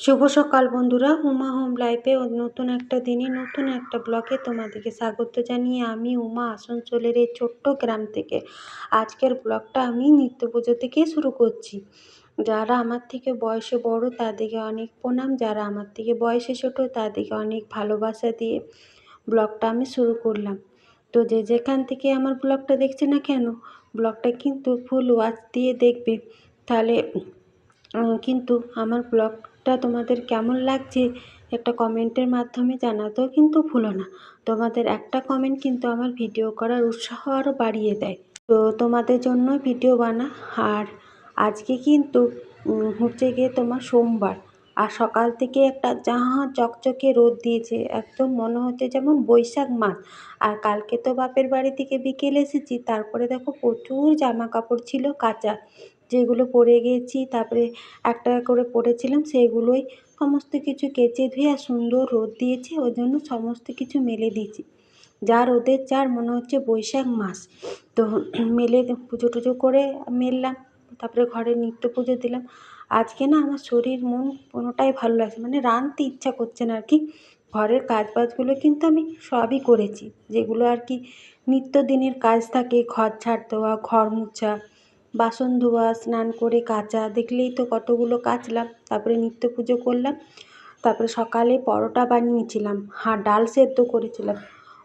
শুভ সকাল বন্ধুরা, উমা হোম লাইফে নতুন একটা দিনে, নতুন একটা ব্লকে তোমাদেরকে স্বাগত জানিয়ে আমি উমা আসানসোলের এই ছোট্ট গ্রাম থেকে। আজকের ব্লগটা আমি নিত্য পুজো থেকেই শুরু করছি। যারা আমার থেকে বয়সে বড়, তাদেরকে অনেক প্রণাম। যারা আমার থেকে বয়সে ছোট, তাদেরকে অনেক ভালোবাসা দিয়ে ব্লগটা আমি শুরু করলাম। তো যে যেখান থেকে আমার ব্লগটা দেখছে না কেন, ব্লগটা কিন্তু ফুল ওয়াচ দিয়ে দেখবে। তাহলে কিন্তু আমার ব্লগটা তোমাদের কেমন লাগছে, একটা কমেন্টের মাধ্যমে জানাতেও কিন্তু ভুলো না। তোমাদের একটা কমেন্ট কিন্তু আমার ভিডিও করার উৎসাহ আরও বাড়িয়ে দেয়। তো তোমাদের জন্য ভিডিও বানা, আর আজকে কিন্তু হচ্ছে গিয়ে তোমার সোমবার। আর সকাল থেকে একটা জাহা চকচকে রোদ দিয়েছে, একদম মনে হচ্ছে যেমন বৈশাখ মাস। আর কালকে তো বাপের বাড়ি থেকে বিকেলে এসেছি, তারপরে দেখো প্রচুর জামা কাপড় ছিল, কাচা। যেগুলো পরে গিয়েছি তারপরে একটা করে পরেছিলাম সেইগুলোই সমস্ত কিছু কেচে ধুয়ে সুন্দর রোদ দিয়েছে, ওই জন্য সমস্ত কিছু মেলে দিয়েছি। যা রোদের চার, মনে হচ্ছে বৈশাখ মাস। তো মেলে পুজো টুজো করে মেললাম, তারপরে ঘরে নিত্য পুজো দিলাম। আজকে না আমার শরীর, মন কোনোটাই ভালো লাগছে মানে রাঁধতে ইচ্ছা করছে না আর কি। ঘরের কাজ বাজগুলো কিন্তু আমি সবই করেছি, যেগুলো আর কি নিত্যদিনের কাজ থাকে, ঘর ঝাড় দেওয়া, ঘর মোছা বাসন ধোয়া, স্নান করে কাচা, দেখলেই তো কতগুলো কাচলাম। তারপরে নিত্য পুজো করলাম। তারপরে সকালে পরোটা বানিয়েছিলাম। হ্যাঁ ডাল সেদ্ধ করেছিলাম।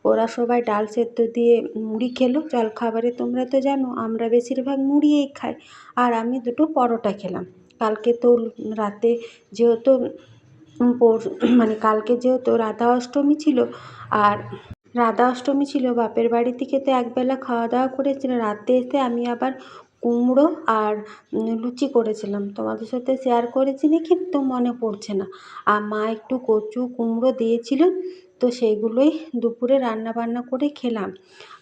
ওরা সবাই ডাল সেদ্ধ দিয়ে মুড়ি খেলো। জলখাবারে তোমরা তো জানো, আমরা বেশিরভাগ মুড়িই খাই। আর আমি দুটো পরোটা খেলাম। কালকে তো রাতে যেহেতু মানে কালকে যেহেতু রাধা অষ্টমী ছিল, আর রাধা অষ্টমী ছিল, বাপের বাড়ি থেকে তো একবেলা খাওয়া দাওয়া করেছিল রাতে এসে আমি আবার কুমড়ো আর লুচি করেছিলাম। তোমাদের সাথে শেয়ার করেছি নাকি? তো মনে পড়ছে না। আর মা একটু কচু কুমড়ো দিয়েছিল, তো সেইগুলোই দুপুরে রান্না বান্না করে খেলাম।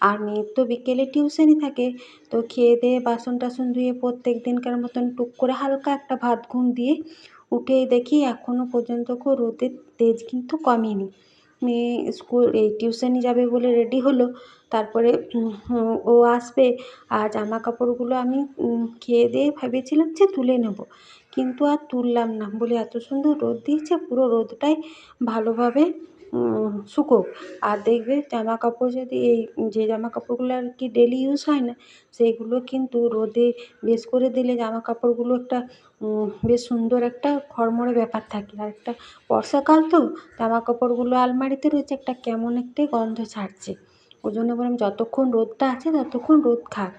আর মেয়ের তো বিকেলে টিউশনি থাকে, তো খেয়ে দিয়ে বাসন টাসন ধুয়ে প্রত্যেক দিনকার মতন টুক করে হালকা একটা ভাত ঘুম দিয়ে উঠেই দেখি এখনও পর্যন্ত রোদের তেজ কিন্তু কমেনি। মেয়ে স্কুল, এই টিউশনি যাবে বলে রেডি হলো। তারপরে ও আসবে। আর জামা কাপড়গুলো আমি খেয়ে দিয়ে ভেবেছিলাম যে তুলে নেব। কিন্তু আর তুললাম না। বলে, এত সুন্দর রোদ দিয়েছে, পুরো রোদটাই ভালোভাবে শুকোক। আর দেখবে জামা কাপড় যদি এই যে জামা কাপড়গুলো আর কি ডেলি ইউজ হয় না, সেইগুলো কিন্তু রোদে বেশ করে দিলে জামা কাপড়গুলো একটা বেশ সুন্দর একটা খড়মড়ে ব্যাপার থাকে। আর একটা বর্ষাকাল তো, জামা কাপড়গুলো আলমারিতে রয়েছে, একটা কেমন একটা গন্ধ ছাড়ছে। ওই জন্য বললাম যতক্ষণ রোদটা আছে ততক্ষণ রোদ খাক।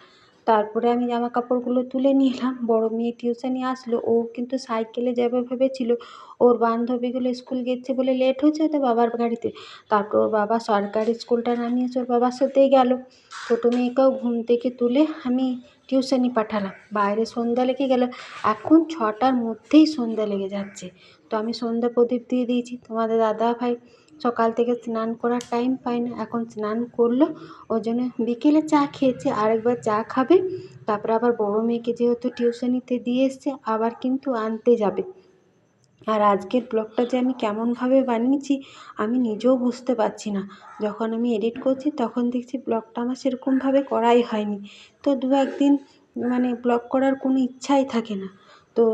তারপরে আমি জামা কাপড়গুলো তুলে নিলাম। বড় মেয়ে টিউশনি আসলো। ও কিন্তু সাইকেলে যাবে ভেবেছিল, ওর বান্ধবীগুলো স্কুল গেছে বলে লেট হয়েছে তো বাবার গাড়িতে তারপর ওর বাবা সরকারি স্কুলটা নামিয়েছে, ওর বাবার সাথেই গেল। ছোটো মেয়েকেও ঘুম থেকে তুলে আমি টিউশনি পাঠালাম। বাইরে সন্ধ্যা লেগে গেল। এখন ছটার মধ্যেই সন্ধ্যা লেগে যাচ্ছে। তো আমি সন্ধ্যা প্রদীপ দিয়ে দিয়েছি। তোমাদের দাদা ভাই সকাল থেকে স্নান করার টাইম পায় না। এখন স্নান করল ওই জন্য বিকেলে চা খেয়েছে, আরেকবার চা খাবে। তারপরে আবার বড়ো মেয়েকে যেহেতু টিউশনিতে দিয়ে এসছে, আবার কিন্তু আনতে যাবে। আর আজকের ব্লগটা যে আমি কেমনভাবে বানিয়েছি, আমি নিজেও বুঝতে পারছি না। যখন আমি এডিট করছি, তখন দেখছি ব্লগটা আমার সেরকমভাবে করাই হয়নি। তো দু একদিন মানে ব্লগ করার কোনো ইচ্ছাই থাকে না। তো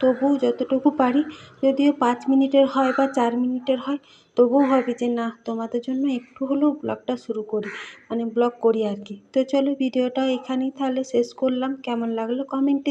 তবু যতটুকু পারি, যদিও পাঁচ মিনিটের হয় বা চার মিনিটের হয়, তবুও ভাবি যে না, তোমাদের জন্য একটু হলেও ব্লগটা শুরু করি মানে ব্লগ করি আর কি। তো চলো ভিডিওটা এখানেই তাহলে শেষ করলাম। কেমন লাগল কমেন্টে